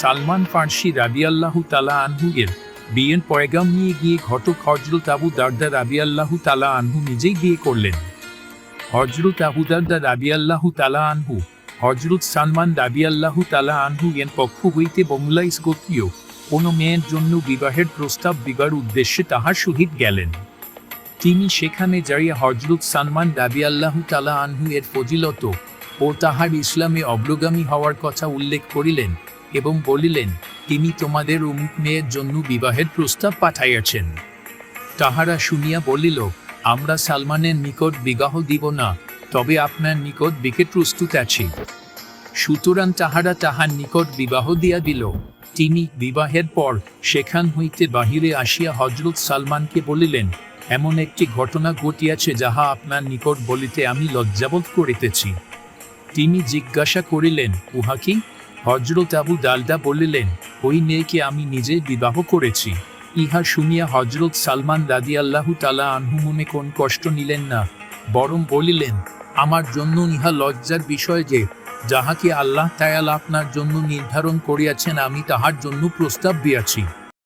সালমান ফার্সি রাবিয়াল্লাহু তালা আনহু এর বিয়ের পয়গাম নিয়ে গিয়ে ঘটক হজরত আবু দারদা রাবিয়াল্লাহু তালা আনহু নিজেই বিয়ে করলেন। হজরত আবু দারদা রাবিয়াল্লাহু তালা আনহু হজরত সালমান রাবিয়াল্লাহু তালা আনহু এর পক্ষ হইতে বংলাইস গোত্রীয় কোনো মেয়ের জন্য বিবাহের প্রস্তাব দিবার উদ্দেশ্যে তাহার সহিত গেলেন। তিনি সেখানে যাইয়া হজরত সালমান রাবিয়াল্লাহু তালা আনহু এর ফজিলত ও তাহার ইসলামে অগ্রগামী হওয়ার কথা উল্লেখ করিলেন। এবং বলিলেন, তিনি তোমাদের অমুক মেয়ের জন্য বিবাহের প্রস্তাব পাঠাইয়াছেন। তাহারা শুনিয়া বলিল, আমরা সালমানের নিকট বিবাহ দিব না, তবে আপনার নিকট বিকে প্রস্তুত আছি। সুতরাং তাহারা তাহার নিকট বিবাহ দিয়া দিল। তিনি বিবাহের পর সেখান হইতে বাহিরে আসিয়া হজরত সালমানকে বলিলেন, এমন একটি ঘটনা ঘটিয়াছে যাহা আপনার নিকট বলিতে আমি লজ্জাবোধ করিতেছি। তিনি জিজ্ঞাসা করিলেন, উহা কি? হজরত আবু দালদা বলিলেন, ওই মেয়েকে আমি নিজে বিবাহ করেছি। ইহা শুনিয়া হজরত সালমান রাদি আল্লাহু তালা আনহু মনে কোন কষ্ট নিলেন না, বরং বলিলেন, আমার জন্য ইহা লজ্জার বিষয় যে যাহাকে আল্লাহ তায়াল আপনার জন্য নির্ধারণ করিয়াছেন, আমি তাহার জন্য প্রস্তাব দিয়াছি।